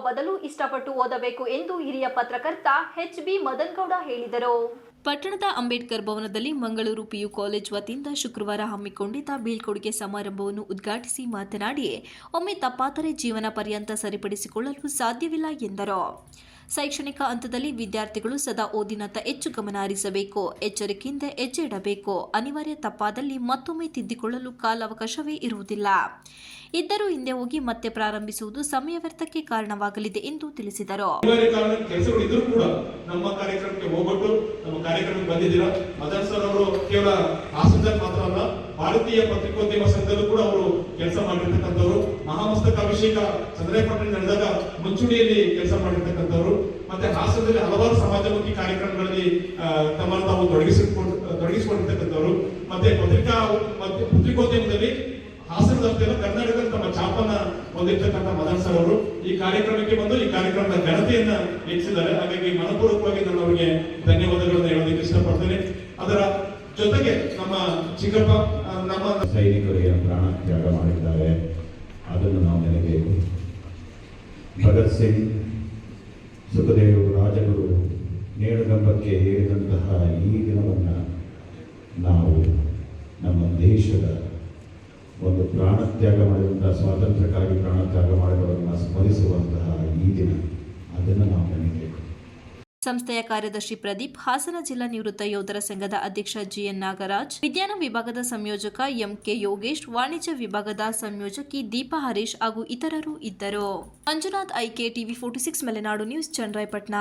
ಬದಲು ಇಷ್ಟಪಟ್ಟು ಓದಬೇಕು ಎಂದು ಹಿರಿಯ ಪತ್ರಕರ್ತ ಎಚ್ ಬಿ ಮದನ್ಗೌಡ ಹೇಳಿದರು. ಪಟ್ಟಣದ ಅಂಬೇಡ್ಕರ್ ಭವನದಲ್ಲಿ ಮಂಗಳೂರು ಪಿಯು ಕಾಲೇಜ್ ವತಿಯಿಂದ ಶುಕ್ರವಾರ ಹಮ್ಮಿಕೊಂಡಿದ್ದ ಬೀಳ್ಕೊಡುಗೆ ಸಮಾರಂಭವನ್ನು ಉದ್ಘಾಟಿಸಿ ಮಾತನಾಡಿ ಒಮ್ಮೆ ತಪ್ಪಾದರೆ ಜೀವನ ಪರ್ಯಂತ ಸರಿಪಡಿಸಿಕೊಳ್ಳಲು ಸಾಧ್ಯವಿಲ್ಲ ಎಂದರು. ಶೈಕ್ಷಣಿಕ ಹಂತದಲ್ಲಿ ವಿದ್ಯಾರ್ಥಿಗಳು ಸದಾ ಓದಿನತ್ತ ಹೆಚ್ಚು ಗಮನ ಹರಿಸಬೇಕು. ಎಚ್ಚರಿಕೆಯಿಂದ ಹೆಜ್ಜೆ ಇಡಬೇಕು ಅನಿವಾರ್ಯ ತಪ್ಪಾದಲ್ಲಿ ಮತ್ತೊಮ್ಮೆ ತಿದ್ದಿಕೊಳ್ಳಲು ಕಾಲಾವಕಾಶವೇ ಇರುವುದಿಲ್ಲ. ಇದ್ದರೂ ಹಿಂದೆ ಹೋಗಿ ಮತ್ತೆ ಪ್ರಾರಂಭಿಸುವುದು ಸಮಯ ವ್ಯರ್ಥಕ್ಕೆ ಕಾರಣವಾಗಲಿದೆ ಎಂದು ತಿಳಿಸಿದರು. ಮಾತ್ರ ಭಾರತೀಯ ಪತ್ರಿಕೋದ್ಯಮ ಸಂಘದಲ್ಲೂ ಕೂಡ ಅವರು ಕೆಲಸ ಮಾಡಿರ್ತಕ್ಕಂಥವ್ರು. ಮಹಾಮಸ್ತಕಾಭಿಷೇಕ ಚಂದ್ರೇಪಟ್ಟಣ ನಡೆದಾಗ ಮುಂಚೂಣಿಯಲ್ಲಿ ಕೆಲಸ ಮಾಡಿರ್ತಕ್ಕಂಥವ್ರು. ಮತ್ತೆ ಹಾಸನದಲ್ಲಿ ಹಲವಾರು ಸಮಾಜಮುಖಿ ಕಾರ್ಯಕ್ರಮಗಳಲ್ಲಿ ತಮ್ಮನ್ನು ತಾವು ತೊಡಗಿಸಿಕೊಂಡು ತೊಡಗಿಸಿಕೊಂಡಿರ್ತಕ್ಕಂಥವ್ರು. ಮತ್ತೆ ಪತ್ರಿಕಾ ಮತ್ತೆ ಪತ್ರಿಕೋದ್ಯಮದಲ್ಲಿ ಹಾಸನದ ಅಲ್ಲ, ಕರ್ನಾಟಕದಲ್ಲಿ ತಮ್ಮ ಛಾಪನ್ನ ಹೊಂದಿರ್ತಕ್ಕಂಥ ಮದನ್ ಸರ್ ಅವರು ಈ ಕಾರ್ಯಕ್ರಮಕ್ಕೆ ಬಂದು ಈ ಕಾರ್ಯಕ್ರಮದ ಘನತೆಯನ್ನ ಹೆಚ್ಚಿದ್ದಾರೆ ಹಾಗಾಗಿ ಮನಪೂರ್ವಕವಾಗಿ ನಾನು ಅವರಿಗೆ ಧನ್ಯವಾದಗಳನ್ನು ಹೇಳೋದಕ್ಕೆ ಇಷ್ಟಪಡ್ತೇನೆ. ಅದರ ಜೊತೆಗೆ ನಮ್ಮ ಚಿಕ್ಕಪ್ಪ ನಮ್ಮ ಸೈನಿಕರು ಏನು ಪ್ರಾಣ ತ್ಯಾಗ ಮಾಡಿದ್ದಾರೆ. ಅದನ್ನು ನಾವು ನೆನೆಬೇಕು. ಭಗತ್ ಸಿಂಗ್, ಸುಖದೇವ್ ರಾಜಗುರು ನೇಣುಗಂಬಕ್ಕೆ ಹೇಳಿದಂತಹ ಈ ದಿನವನ್ನು ನಾವು ನಮ್ಮ ದೇಶದ ಒಂದು ಪ್ರಾಣ ತ್ಯಾಗ ಮಾಡಿದಂತಹ ಸ್ವಾತಂತ್ರ್ಯಕ್ಕಾಗಿ ಪ್ರಾಣ ತ್ಯಾಗ ಮಾಡಿದವರನ್ನು ಸ್ಮರಿಸುವಂತಹ ಈ ದಿನ. ಅದನ್ನು ನಾವು ನೆನೆಯಬೇಕು ಸಂಸ್ಥೆಯ ಕಾರ್ಯದರ್ಶಿ ಪ್ರದೀಪ್ ಹಾಸನ ಜಿಲ್ಲಾ ನಿವೃತ್ತ ಯೋಧರ ಸಂಘದ ಅಧ್ಯಕ್ಷ ಜಿಎನ್ ನಾಗರಾಜ್, ವಿಜ್ಞಾನ ವಿಭಾಗದ ಸಂಯೋಜಕ ಎಂಕೆ ಯೋಗೇಶ್, ವಾಣಿಜ್ಯ ವಿಭಾಗದ ಸಂಯೋಜಕಿ ದೀಪಾ ಹರೀಶ್ ಹಾಗೂ ಇತರರು ಇದ್ದರು. Manjunath IK TV forty six, Malenadu news, Channarayapatna.